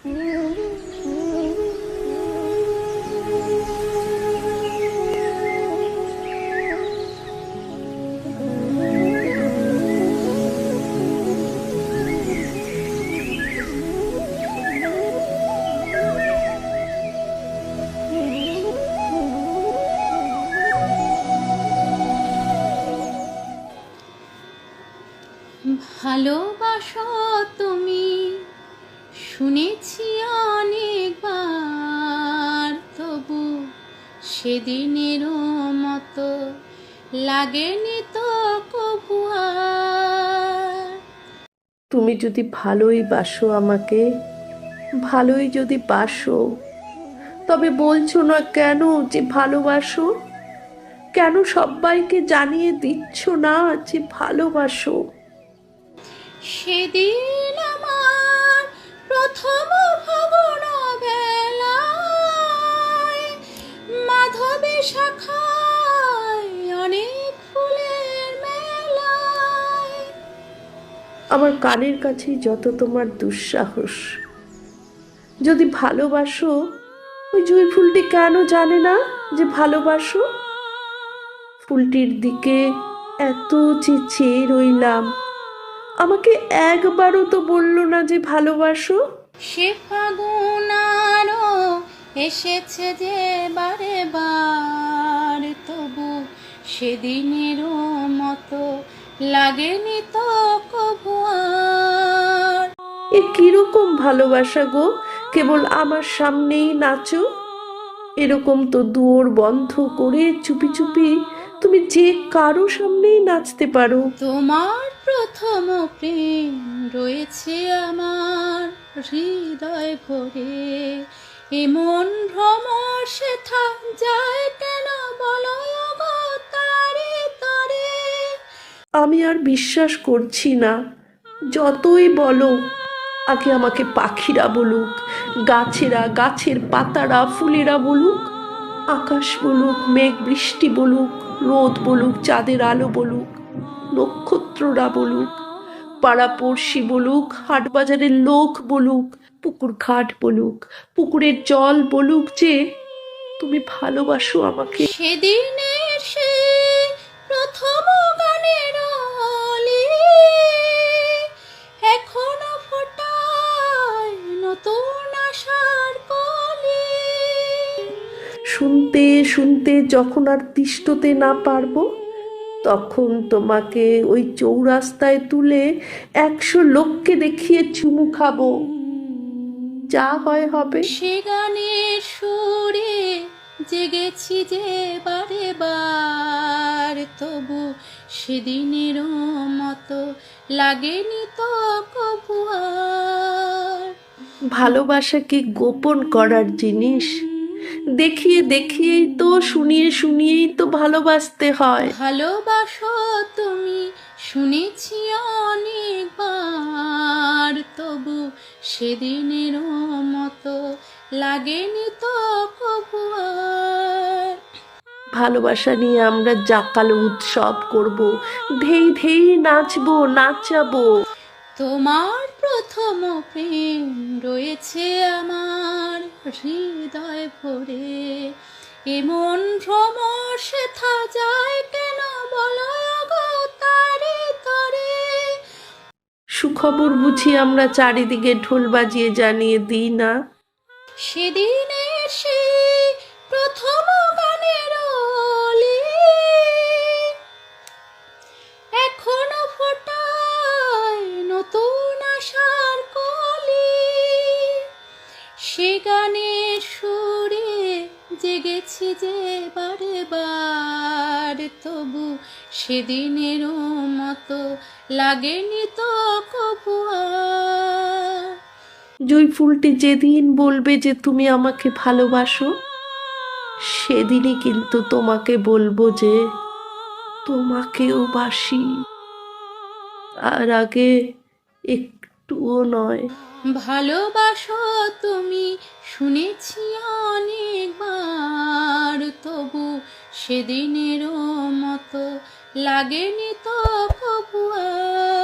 ভালোবাসো তুমি শুনেছি অনেকবার তবু সেদিনেরও মতো লাগেনি তো কবু তুমি যদি ভালোই বাসো আমাকে ভালোই যদি বাসো তবে বলছো না কেন যে ভালোবাসো? কেন সবাইকে জানিয়ে দিচ্ছ না যে ভালোবাসো? সেদিন আমার কানের কাছেই যত তোমার দুঃসাহস। যদি ভালোবাসো, ওই জুঁই ফুলটি কেন জানে না যে ভালোবাসো? ফুলটির দিকে এত চেয়ে রইলাম, আমাকে একবারও তো বলল না যে ভালোবাসো। সে ফাগুন আরও এসেছে যে বারে বার, তবু সেদিনেরও মতো লাগেনি তো কবু আর। এ কীরকম ভালোবাসা গো? কেবল আমার সামনেই নাচো। এরকম তো দুয়োর বন্ধ করে চুপি চুপি তুমি যে কারও সামনেই নাচতে পারো। তোমার প্রথম প্রেম রয়েছে আমার হৃদয় ভরে। এমন ভ্রমর সেথা যায় আমি আর বিশ্বাস করছি না। যতই বলো, আগে আমাকে পাখিরা বলুক, গাছেরা, গাছের পাতারা, ফুলেরা বলুক, আকাশ বলুক, মেঘ, বৃষ্টি বলুক, রোদ বলুক, চাঁদের আলো বলুক, নক্ষত্ররা বলুক, পাড়াপড়শি বলুক হাট বাজারের লোক বলুক পুকুর ঘাট বলুক, পুকুরের জল বলুক যে, তুমি ভালোবাসো আমাকে। সেদিনের সে প্রথম শুনতে শুনতে যখন আর তিষ্টতে না পারব তখন তোমাকে ওই চৌরাস্তায় তুলে একশো লোককে দেখিয়ে চুমু খাব। যা হয় হবে। সে গানের সুরে জেগেছি যে বারে বার তবু সেদিনেরও মতো লাগেনি তো কবু ভালোবাসা কি গোপন করার জিনিস দেখিয়ে দেখিয়েই তো শুনিয়ে শুনিয়েই তো ভালোবাসতে হয়। ভালোবাসো তুমি শুনেছি অনেকবার তবু সেদিনেরও মতো লাগেনি তো কবু ভালোবাসা নিয়ে আমরা জাকালো উৎসব করব ধেই ধেই নাচবো নাচাবো। তোমার প্রথম প্রেম রয়েছে আমার হৃদয় ভরে এমন ভ্রমর সেথা যায় কেন বলো তারে তরে? সুখবর বুঝি আমরা চারিদিকে ঢোল বাজিয়ে জানিয়ে দিই না? সেদিনের সেই যে বারে বার তবু সেদিনেরও মতো লাগেনি তো কবু জুই ফুলটি যেদিন বলবে যে তুমি আমাকে ভালোবাসো সেদিনই কিন্তু তোমাকে বলব যে তোমাকেও বাসি। আর আগে একটুও নয়। ভালোবাসো তুমি শুনেছি অনেকবার তবু সেদিনেরও মতো লাগেনি তো আর